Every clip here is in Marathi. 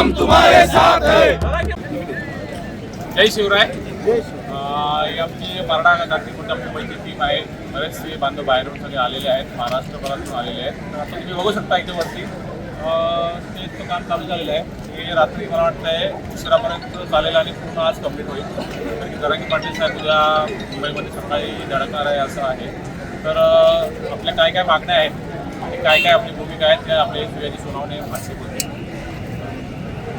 तुम्हारे साथ है। जय शिवराय। अं, आमची मराठा जागतिक मोठ्या मुंबईची टीम आहे. बरेचसे बांधव बाहेरून सगळे आलेले आहेत. महाराष्ट्रभरातून आलेले आहेत. आता तुम्ही बघू शकता इथे वरती. ते इतकं काम चालू झालेलं आहे. हे रात्री मला वाटतं आहे उशिरापर्यंत चालेल आणि पूर्ण आज कंप्लीट होईल. कारण की जरांगी पाटील साहेब उद्या मुंबईमध्ये सकाळी धडकणार आहे असं आहे. तर आपल्या काय काय मागण्या आहेत आणि काय काय आपली भूमिका आहेत त्या आपल्या शिवाजी सोनावणे भाष्य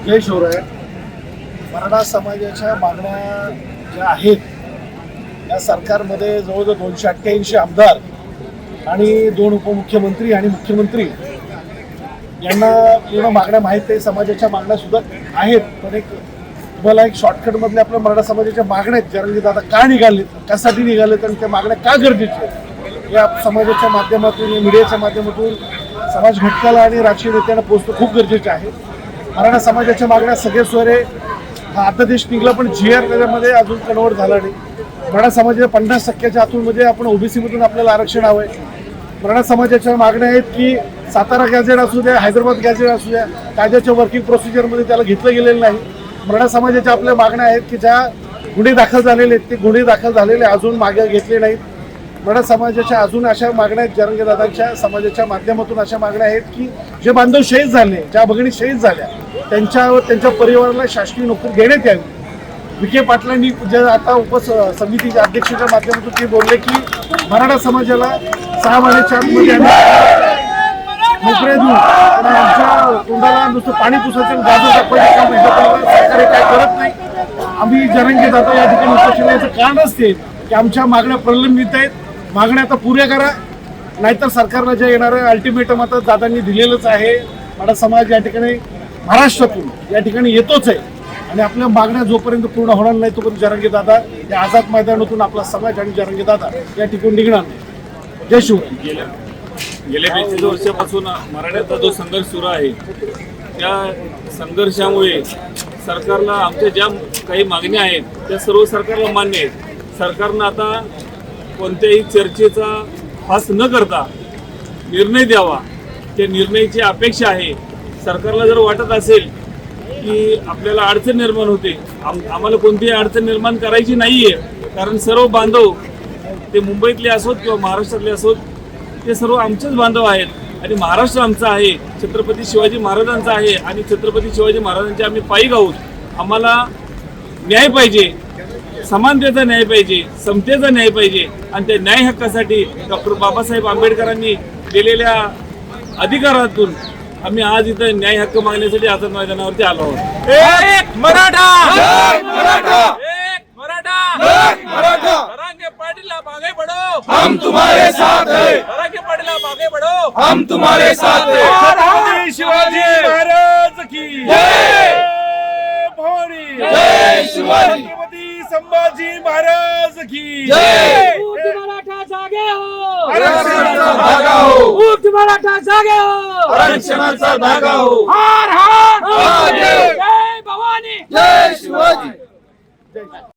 जय शिवराय हो मराठा समाजाच्या मागण्या ज्या आहेत या सरकारमध्ये जवळजवळ दोनशे अठ्ठ्याऐंशी आमदार आणि दोन उपमुख्यमंत्री आणि मुख्यमंत्री यांना पूर्ण मागण्या माहीत आहे समाजाच्या मागण्या सुद्धा आहेत. पण एक तुम्हाला एक शॉर्टकटमधल्या आपल्या मराठा समाजाच्या मागण्या आहेत. की दादा का निघालेत कशासाठी निघालेत आणि त्या मागण्या का गरजेच्या आहेत? या समाजाच्या माध्यमातून या मीडियाच्या माध्यमातून समाज घटकाला आणि राजकीय नेत्यांना पोहोचणं खूप गरजेचं आहे. मराठा समाजाच्या मागण्या सगळे सोयरे हा अध्यादेश निघला पण जी आर त्याच्यामध्ये अजून कन्वर्ट झाला नाही. मराठा समाजाच्या पन्नास टक्क्याच्या आतूनमध्ये आपण ओबीसीमधून आपल्याला आरक्षण हवं आहे मराठा समाजाच्या मागण्या आहेत की सातारा गॅझेट असू द्या हैदराबाद गॅझेट असू द्या कायद्याच्या वर्किंग प्रोसिजरमध्ये त्याला घेतलं गेलेलं नाही. मराठा समाजाच्या आपल्या मागण्या आहेत की ज्या गुन्हे दाखल झालेले आहेत ते गुन्हे दाखल झालेले अजून मागे घेतले नाहीत. मराठा समाजाच्या अजून अशा मागण्या आहेत जरंगे दादांच्या समाजाच्या माध्यमातून अशा मागण्या आहेत की जे बांधव शहीद झाले ज्या भगिनी शहीद झाल्या त्यांच्यावर त्यांच्या परिवाराला शासकीय नोकरी देण्यात यावी. विखे पाटलांनी जे आता उप समितीच्या अध्यक्षाच्या माध्यमातून ते बोलले की मराठा समाजाला सहा महिन्याच्या आतमध्ये नोकऱ्या देऊ. आणि आमच्या तोंडाला नुसतं पाणी पुसायचं आणि गाजर दाखवायचं काम सरकार काय करत नाही. आम्ही जरंगे दादा या ठिकाणी उपस्थित याचं कारणच ते की आमच्या मागण्या प्रलंबित आहेत. मागण्या आता पुऱ्या करा. नाहीतर सरकारला जे येणारं अल्टिमेटम आता दादांनी दिलेलंच आहे. मराठा समाज या ठिकाणी महाराष्ट्रातून या ठिकाणी येतोच आहे. आणि आपल्या मागण्या जोपर्यंत पूर्ण होणार नाही तोपर्यंत जरंगी दादा या आझाद मैदानातून आपला समाज आणि जरंगी दादा या ठिकाणी निघणार नाही. जय शिवराय गेल्या गेल्या बेचाळीस वर्षापासून मराठ्याचा जो संघर्ष सुरू आहे त्या संघर्षामुळे सरकारला आमच्या ज्या काही मागण्या आहेत त्या सर्व सरकारला मान्य आहेत. सरकारनं आता कोणत्याही चर्चेचा फास न करता निर्णय द्यावा. त्या निर्णयाची अपेक्षा आहे. सरकारला जर वाटत असेल की आपल्याला अडचण निर्माण होते आम आम्हाला कोणतीही अडचण निर्माण करायची नाही आहे कारण सर्व बांधव ते मुंबईतले असोत किंवा महाराष्ट्रातले असोत ते सर्व आमचेच बांधव आहेत. आणि महाराष्ट्र आमचा आहे छत्रपती शिवाजी महाराजांचा आहे आणि छत्रपती शिवाजी महाराजांचे आम्ही पायी आहोत आम्हाला न्याय पाहिजे. समानतेचा न्याय पाहिजे समतेचा न्याय पाहिजे आणि त्या न्याय हक्कासाठी डॉक्टर बाबासाहेब आंबेडकरांनी दिलेल्या अधिकारातून आम्ही आज इथं न्याय हक्क मागण्यासाठी आझाद मैदानावरती आलो आहोत. एक मराठा! एक मराठा! एक मराठा! एक मराठा! जरांगे पाटीलला मागे पडो! हम तुम्हारे साथ है। जरांगे पाटीलला मागे पडो! हम तुम्हारे साथ है। शिवाजी महाराज की! जय भवानी! जय शिवाजी! छत्रपती संभाजी महाराज की जय! मराठा जागे हो! आरक्षणाचा धागा हो मराठा जागे हो! आरक्षणाचा धागा हो हार हार! हार. जय भवानी! जय शिवाजी! जय